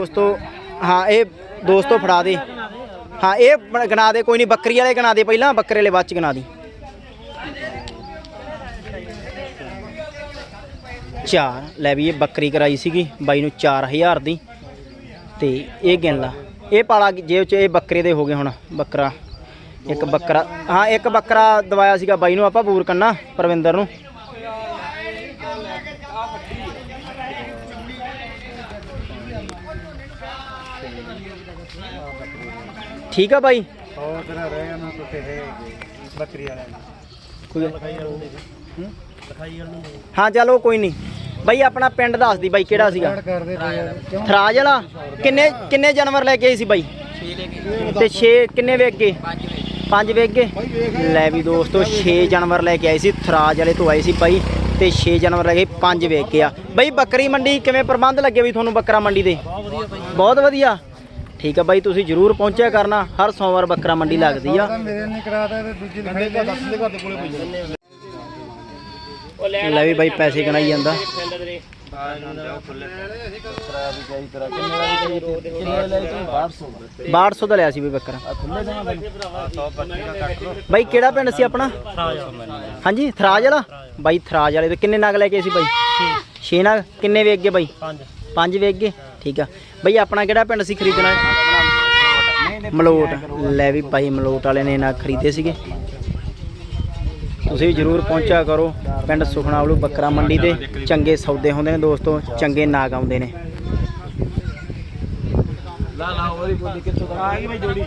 ਦੋਸਤੋ, ਹਾਂ, ਇਹ ਦੋਸਤੋ ਫੜਾ ਦੇ। ਹਾਂ, ਇਹ ਬ- ਗਿਣਾ ਦੇ, ਕੋਈ ਨਹੀਂ ਬੱਕਰੀ ਵਾਲੇ ਗਿਣਾ ਦੇ ਪਹਿਲਾਂ, ਬੱਕਰੇ ਵਾਲੇ ਬਾਅਦ ਚ ਗਿਣਾ ਦੀ। ਚਾਰ, ਲੈ ਵੀ, ਇਹ ਬੱਕਰੀ ਕਰਾਈ ਸੀਗੀ, ਬਾਈ ਨੂੰ 4000 ਦੀ। ਤੇ ਇਹ ਗਿਣ ਲਾ ਇਹ ਪਾਲਾ ਜੇਬ ਚ ਇਹ ਬੱਕਰੇ ਦੇ ਹੋ ਗਏ ਹੁਣ, ਬੱਕਰਾ। ਇੱਕ ਬੱਕਰਾ, ਹਾਂ, ਇੱਕ ਬੱਕਰਾ ਦਵਾਇਆ ਸੀਗਾ ਬਾਈ ਨੂੰ, ਆਪਾਂ ਬੂਰ ਕੰਨਾ, ਪਰਵਿੰਦਰ ਨੂੰ। ਠੀਕ ਆ ਬਾਈ? ਹੋਰ ਤੇਰਾ ਰਹਿ ਕੁੱਤੇ ਹੈ ਬੱਕਰੀ ਕੋਈ ਵਾਲ ਨੂੰ ਲਿਖਾਈ ਵਾਲ ਨੂੰ ਹਾਂ ਚਲੋ ਕੋਈ ਨਹੀਂ। ਬਾਈ ਆਪਣਾ ਪਿੰਡ ਦੱਸ ਦੀ ਬਾਈ ਕਿਹੜਾ ਸੀਗਾ? ਥਰਾਜ ਵਾਲਾ? ਕਿੰਨੇ ਕਿੰਨੇ ਜਾਨਵਰ ਲੈ ਕੇ ਆਈ ਸੀ ਬਾਈ? ਤੇ 6 ਕਿੰਨੇ ਵੇਚ ਗਏ 5 ਵੇਚ ਗਏ। ਲੈ ਵੀ ਦੋਸਤੋ 6 ਜਾਨਵਰ ਲੈ ਕੇ ਆਏ ਸੀ ਥਰਾਜ ਵਾਲੇ ਤੋਂ ਆਏ ਸੀ ਬਾਈ ਤੇ 6 ਜਾਨਵਰ ਲੈ ਕੇ 5 ਵੇਚ ਕੇ ਆ। ਬਾਈ ਬੱਕਰੀ ਮੰਡੀ ਕਿਵੇਂ ਪ੍ਰਬੰਧ ਲੱਗੇ ਵੀ ਤੁਹਾਨੂੰ ਬੱਕਰਾ ਮੰਡੀ ਦੇ? ਬਹੁਤ ਵਧੀਆ ਠੀਕ ਆ ਬਾਈ ਤੁਸੀਂ ਜਰੂਰ ਪਹੁੰਚਿਆ ਕਰਨਾ ਹਰ ਸੋਮਵਾਰ ਬੱਕਰਾ ਮੰਡੀ ਲੱਗਦੀ ਆ। ਲੈ ਵੀ ਬਾਈ ਪੈਸੇ ਗਣਾਈ ਜਾਂਦਾ। ਬਾਹਠ ਦਾ ਲਿਆ ਸੀ ਬਈ ਬੱਕਰਾ। ਬਾਈ ਕਿਹੜਾ ਪਿੰਡ ਸੀ ਆਪਣਾ? ਹਾਂਜੀ, ਥਰਾਜ ਵਾਲਾ? ਬਾਈ ਥਰਾਜ ਵਾਲੇ ਤੋਂ ਕਿੰਨੇ ਨਗ ਲੈ ਕੇ ਸੀ ਬਾਈ? 6 ਨਗ। ਕਿੰਨੇ ਵੇਚ ਗਏ ਬਾਈ? 5 ਪੰਜ ਵੇਚ ਗਏ? ਠੀਕ ਆ। ਬਾਈ ਆਪਣਾ ਕਿਹੜਾ ਪਿੰਡ ਸੀ ਖਰੀਦਣਾ? ਮਲੋਟ। ਲੈ ਵੀ ਬਾਈ ਮਲੋਟ ਵਾਲੇ ਨੇ ਨਗ ਖਰੀਦੇ ਸੀਗੇ। ਤੁਸੀਂ ਜਰੂਰ ਪਹੁੰਚਿਆ ਕਰੋ। ਪਿੰਡ ਸੁਖਣਾ ਵੱਲੋਂ ਬੱਕਰਾ ਮੰਡੀ ਦੇ ਚੰਗੇ ਸੌਦੇ ਹੁੰਦੇ ਨੇ ਦੋਸਤੋ ਚੰਗੇ ਨਾਗ ਆਉਂਦੇ ਨੇ। ਲਾ ਲਾ ਉਹਦੀ ਬੋਲੀ ਕਿੱਥੋਂ ਆ ਗਈ ਬਾਈ ਜੋੜੀ।